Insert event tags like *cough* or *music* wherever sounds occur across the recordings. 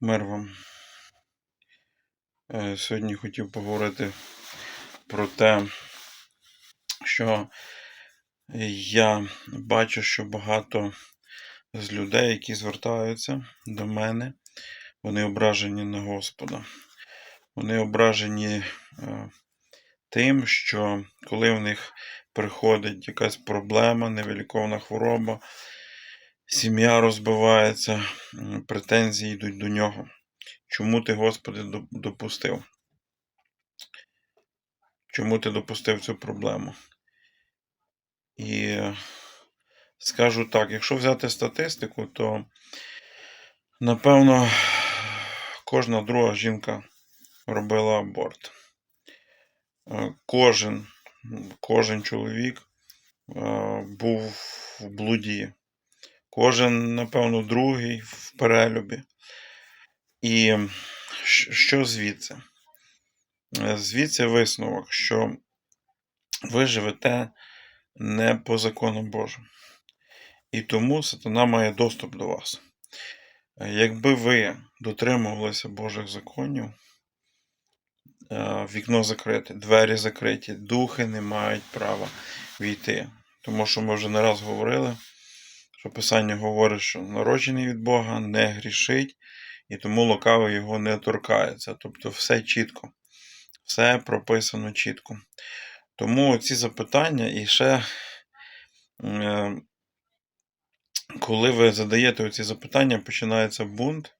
Мир вам. Е, Сьогодні хотів поговорити про те, що я бачу, що багато з людей, які звертаються до мене, вони ображені на Господа. Вони ображені е, тим, що коли в них приходить якась проблема, невиліковна хвороба, сім'я розбивається, претензії йдуть до нього. Чому ти, Господи, допустив? Чому ти допустив цю проблему? І скажу так: якщо взяти статистику, то напевно кожна друга жінка робила аборт. Е, Кожен, кожен чоловік е, був в блуді. Кожен, напевно, другий в перелюбі. І що звідси? Е, Звідси висновок, що ви живете не по закону Божому. І тому сатана має доступ до вас. Е, Якби ви дотримувалися Божих законів, е, вікно закрите, двері закриті, духи не мають права війти. Тому що ми вже не раз говорили, що Писання говорить, що народжений від Бога не грішить, і тому лукавий його не торкається. Тобто все чітко, все прописано чітко. Тому ці запитання і ще, е, коли ви задаєте ці запитання, починається бунт,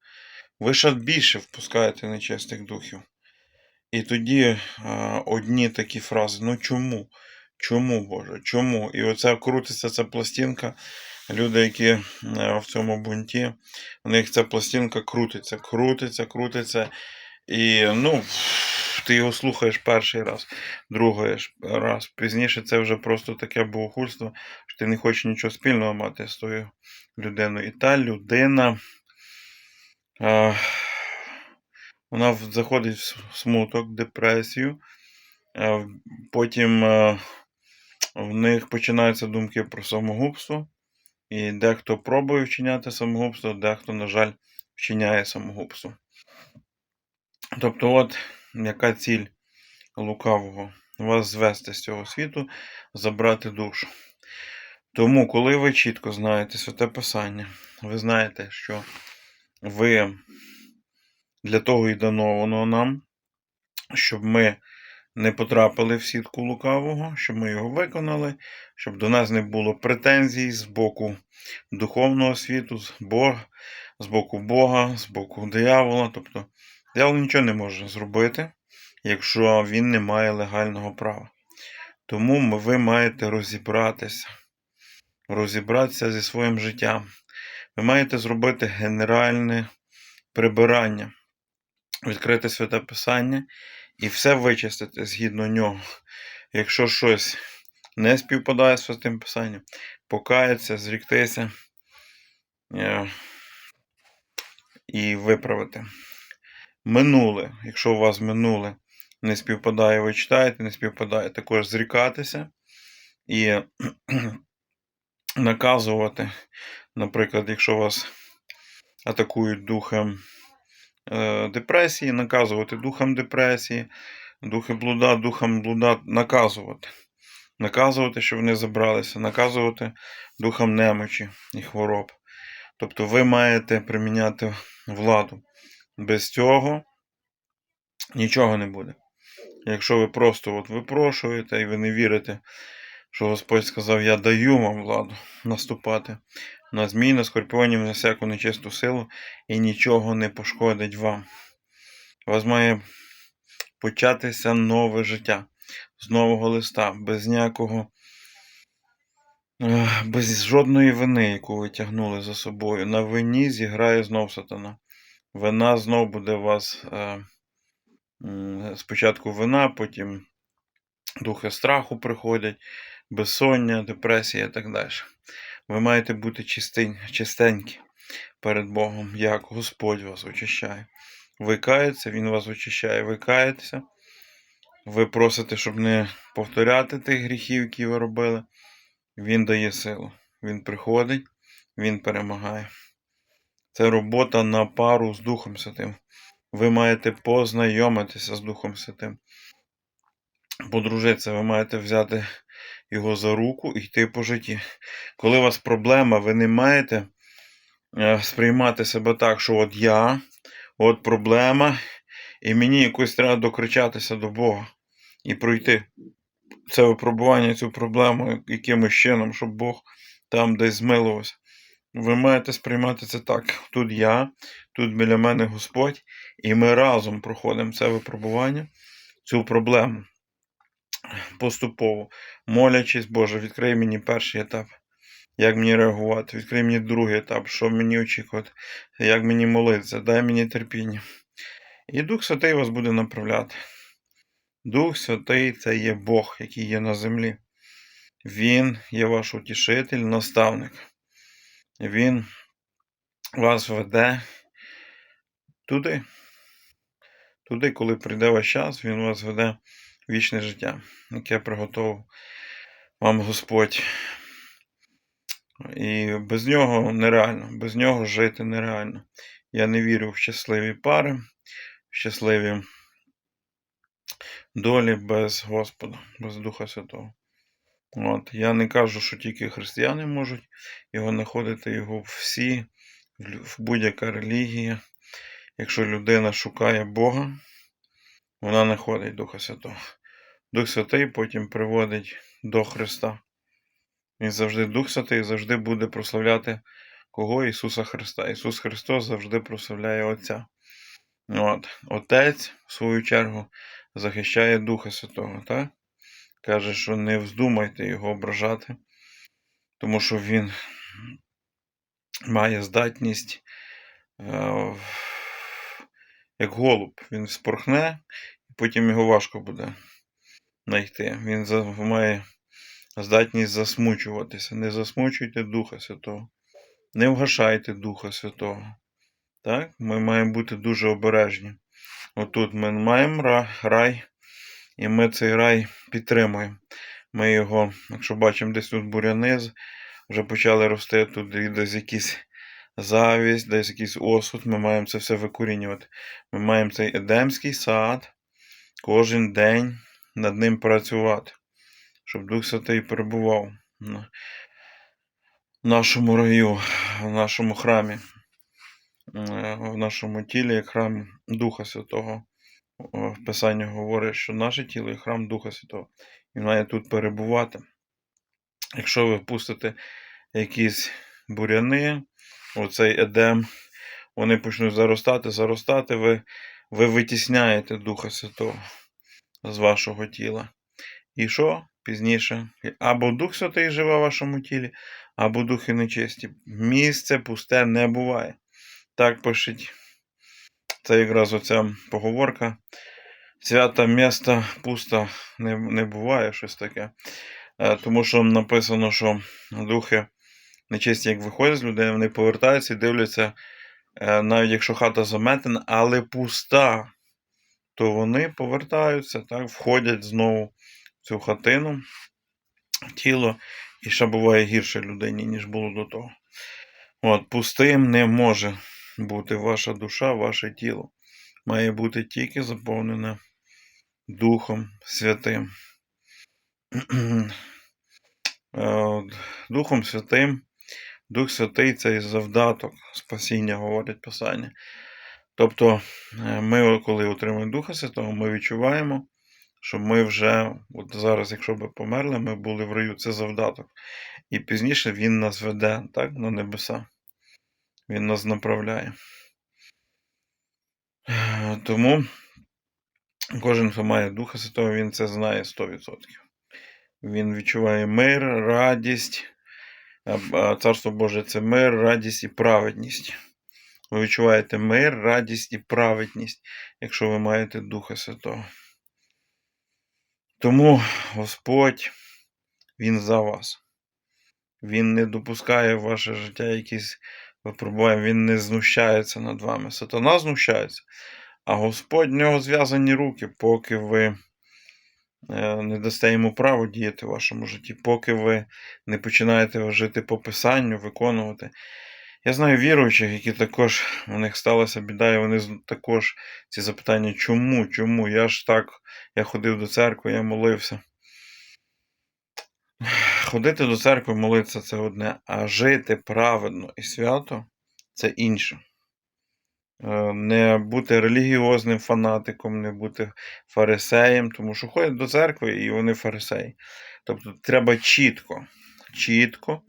ви ще більше впускаєте нечистих духів. І тоді е, одні такі фрази: ну чому? Чому, Боже? Чому? І оця крутиться ця пластинка. Люди, які е, в цьому бунті, у них ця пластинка крутиться, крутиться, крутиться. І ну, ти його слухаєш перший раз, другий раз. Пізніше це вже просто таке богохульство, що ти не хочеш нічого спільного мати з тою людиною. І та людина. е, вона заходить в смуток, депресію. е, в- Потім е, в них починаються думки про самогубство. І дехто пробує вчиняти самогубство, дехто, на жаль, вчиняє самогубство. Тобто, от яка ціль лукавого вас звести з цього світу, забрати душу. Тому, коли ви чітко знаєте святе Писання, ви знаєте, що ви для того і дано нам, щоб ми не потрапили в сітку лукавого, щоб ми його виконали, щоб до нас не було претензій з боку духовного світу, з, Бог, з боку Бога, з боку диявола. Тобто диявол нічого не може зробити, якщо він не має легального права. Тому ви маєте розібратися, розібратися зі своїм життям. Ви маєте зробити генеральне прибирання, відкрити святе Писання і все вичистити згідно нього. Якщо щось не співпадає з святим Писанням, покаятися, зріктися е, і виправити. Минуле, якщо у вас минуле не співпадає, ви читаєте, не співпадає, також зрікатися і *clears throat* наказувати. Наприклад, якщо вас атакують духом депресії, наказувати духом депресії, духи блуда, духом блуда наказувати. Наказувати, щоб вони забралися, наказувати духом немочі і хвороб. Тобто ви маєте приміняти владу. Без цього нічого не буде. Якщо ви просто от випрошуєте і ви не вірите, що Господь сказав, я даю вам владу наступати на змій, на скорпіонів, на всяку нечисту силу, і нічого не пошкодить вам. У вас має початися нове життя з нового листа, без ніякого, е, без жодної вини, яку ви тягнули за собою. На вині зіграє знов сатана. Вина знов буде вас е, спочатку вина, потім духи страху приходять, безсоння, депресія і так далі. Ви маєте бути чистень, чистенькі перед Богом, як Господь вас очищає. Ви каєтеся, Він вас очищає, ви каєтеся. Ви просите, щоб не повторяти тих гріхів, які ви робили. Він дає силу. Він приходить, він перемагає. Це робота на пару з Духом Святим. Ви маєте познайомитися з Духом Святим. Подружитися, ви маєте взяти його за руку і йти по житті. Коли у вас проблема, ви не маєте е, сприймати себе так, що от я, от проблема, і мені якось треба докричатися до Бога і пройти це випробування, цю проблему якимось чином, щоб Бог там десь змилувався. Ви маєте сприймати це так. Тут я, тут біля мене Господь, і ми разом проходимо це випробування, цю проблему поступово, молячись, Боже, відкрий мені перший етап. Як мені реагувати? Відкрий мені другий етап, що мені очікувати, як мені молитися, дай мені терпіння. І Дух Святий вас буде направляти. Дух Святий це є Бог, який є на землі. Він є ваш утішитель, наставник. Він вас веде туди. Туди, коли прийде ваш час, Він вас веде вічне життя, яке приготував вам Господь. І без нього нереально, без нього жити нереально. Я не вірю в щасливі пари, в щасливі долі без Господа, без Духа Святого. От, Я не кажу, що тільки християни можуть його знаходити, його всі, в будь-яка релігія. Якщо людина шукає Бога, вона знаходить Духа Святого. Дух Святий потім приводить до Христа. Він завжди Дух Святий завжди буде прославляти кого? Ісуса Христа. Ісус Христос завжди прославляє Отця. От. Отець, в свою чергу, захищає Духа Святого, так? Каже, що не вздумайте його ображати, тому що він має здатність, е, як голуб, він спорхне, потім його важко буде знайти. Він має здатність засмучуватися. Не засмучуйте Духа Святого, не вгашайте Духа Святого. Так? Ми маємо бути дуже обережні. Отут ми маємо рай, і ми цей рай підтримуємо. Ми його, якщо бачимо, десь тут буряни з- вже почали рости, тут і десь якісь завість, десь якийсь осуд, ми маємо це все викорінювати. Ми маємо цей едемський сад кожен день над ним працювати, щоб Дух Святий перебував в нашому раю, в нашому храмі, е, в нашому тілі, як храм Духа Святого. В Писанні говорить, що наше тіло є храм Духа Святого. Він має тут перебувати. Якщо ви пустите якісь буряни, оцей едем, вони почнуть заростати, заростати, ви, ви витісняєте Духа Святого з вашого тіла. І що? Пізніше? Або Дух Святий живе в вашому тілі, або духи нечисті. Місце пусте не буває. Так пишуть. Це якраз оця поговорка. Свята міста пусто не, не буває щось таке. Е, Тому що написано, що духи нечисті, як виходять з людей, вони повертаються і дивляться, навіть якщо хата заметена, але пуста, то вони повертаються, так, входять знову в цю хатину, тіло, і ще буває гірше людині, ніж було до того. От, пустим не може бути ваша душа, ваше тіло. Має бути тільки заповнене Духом Святим. *clears throat* Е, Духом Святим. Дух Святий це і завдаток спасіння, говорить Писання. Тобто, е, ми, коли отримуємо Духа Святого, ми відчуваємо, що ми вже, от зараз, якщо б померли, ми були в раю, це завдаток. І пізніше Він нас веде так, на небеса. Він нас направляє. Е, Тому кожен, хто має Духа Святого, він це знає 100%. Він відчуває мир, радість. Царство Боже це мир, радість і праведність. Ви відчуваєте мир, радість і праведність, якщо ви маєте Духа Святого. Тому Господь, Він за вас. Він не допускає в ваше життя якісь випробування, Він не знущається над вами. Сатана знущається, а Господь в нього зв'язані руки, поки ви не дасте йому право діяти в вашому житті, поки ви не починаєте жити по Писанню, виконувати Я знаю віруючих, які також у них сталася біда, і вони також ці запитання, чому, чому? Я ж так, я ходив до церкви, я молився. *sighs* Ходити до церкви, молитися це одне, а жити праведно і свято це інше. Е, Не бути релігіозним фанатиком, не бути фарисеєм, тому що ходять до церкви і вони фарисеї. Тобто треба чітко, чітко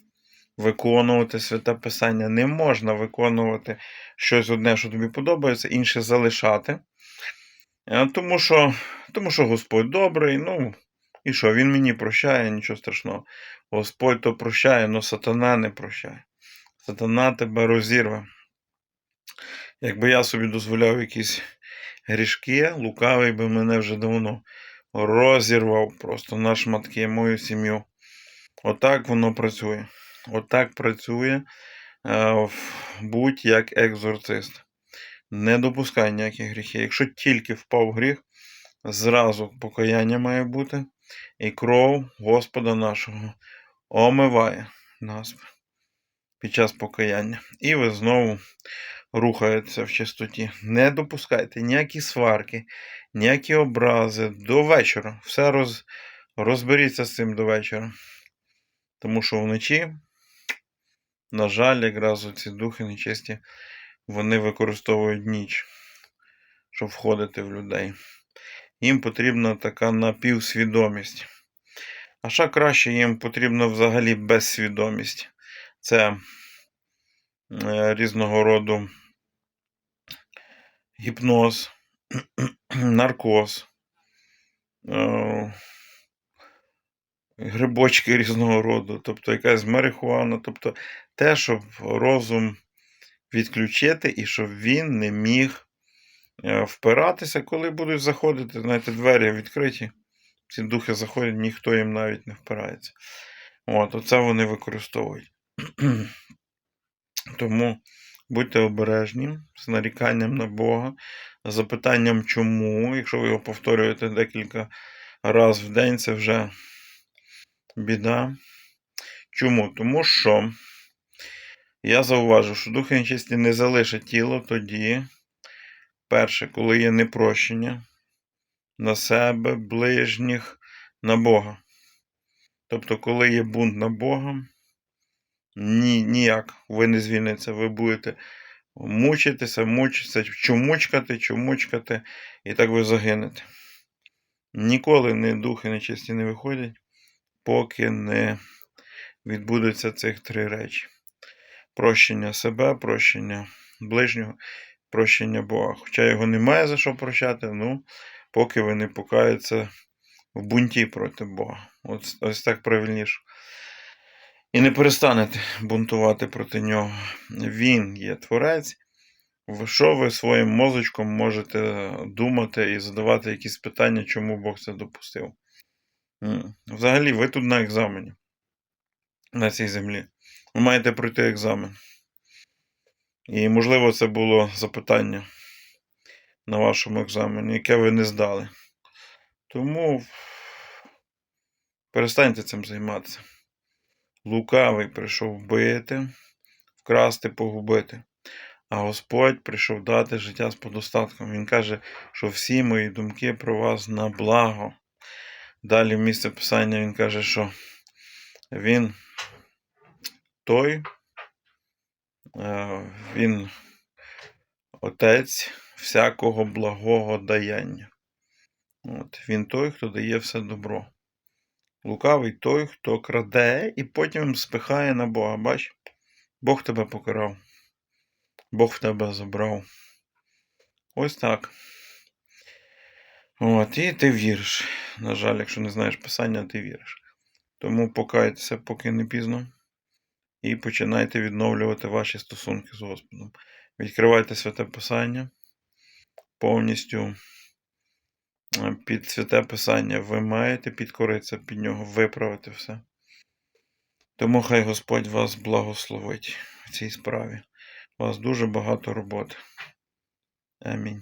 виконувати святе писання. Не можна виконувати щось одне, що тобі подобається, інше залишати. Е, Тому що, тому що Господь добрий, ну, і що, Він мені прощає, нічого страшного. Господь то прощає, але сатана не прощає. Сатана тебе розірве. Якби я собі дозволяв якісь грішки, лукавий би мене вже давно розірвав просто на шматки мою сім'ю. Отак воно працює. Отак працює. Е, в- Будь як екзорцист. Не допускай ніяких гріхів. Якщо тільки впав гріх, зразу покаяння має бути, і кров Господа нашого омиває нас під час покаяння. І ви знову рухаєтеся в чистоті. Не допускайте ніякі сварки, ніякі образи до вечора. Все роз, розберіться з цим до вечора. Тому що вночі, на жаль, якраз ці духи нечисті, вони використовують ніч, щоб входити в людей. Їм потрібна така напівсвідомість. А ще краще їм потрібна взагалі безсвідомість. Це е, різного роду гіпноз, *clears throat* наркоз, е, грибочки різного роду, тобто якась марихуана, тобто те, щоб розум відключити і щоб він не міг е, впиратися, коли будуть заходити, знаєте, двері відкриті. Ці духи заходять, ніхто їм навіть не впирається. От, оце вони використовують. *clears throat* Тому будьте обережні з наріканням на Бога, з запитанням чому. Якщо ви його повторюєте декілька разів в день, це вже біда. Чому? Тому що я зауважив, що духи нечисті не залишать тіло тоді, перше, коли є непрощення на себе, ближніх, на Бога. Тобто, коли є бунт на Бога, ні, ніяк ви не звільниться, ви будете мучитися, мучитися, чумучкати, чумучкати, і так ви загинете. Ніколи не духи нечисті не виходять, поки не відбудуться цих три речі: прощення себе, прощення ближнього, прощення Бога. Хоча його немає за що прощати, ну, поки ви не покаються в бунті проти Бога. Ось, ось так правильніше. І не перестанете бунтувати проти нього. Він є творець. Що ви своїм мозочком можете думати і задавати якісь питання, чому Бог це допустив? Взагалі, ви тут на екзамені на цій землі. Ви маєте пройти екзамен. І, можливо, це було запитання на вашому екзамені, яке ви не здали. Тому перестаньте цим займатися. Лукавий прийшов вбити, вкрасти, погубити. А Господь прийшов дати життя з подостатком. Він каже, що всі мої думки про вас на благо. Далі в місце писання він каже, що він той, е, він отець всякого благого даяння. От, він той, хто дає все добро. Лукавий той, хто краде і потім спихає на Бога. Бач, Бог тебе покарав. Бог в тебе забрав. Ось так. От, і ти віриш. На жаль, якщо не знаєш писання, ти віриш. Тому покайтеся, поки не пізно. І починайте відновлювати ваші стосунки з Господом. Відкривайте святе Писання. Повністю під святе Писання ви маєте підкоритися під нього, виправити все. Тому хай Господь вас благословить в цій справі. У вас дуже багато роботи. Амінь.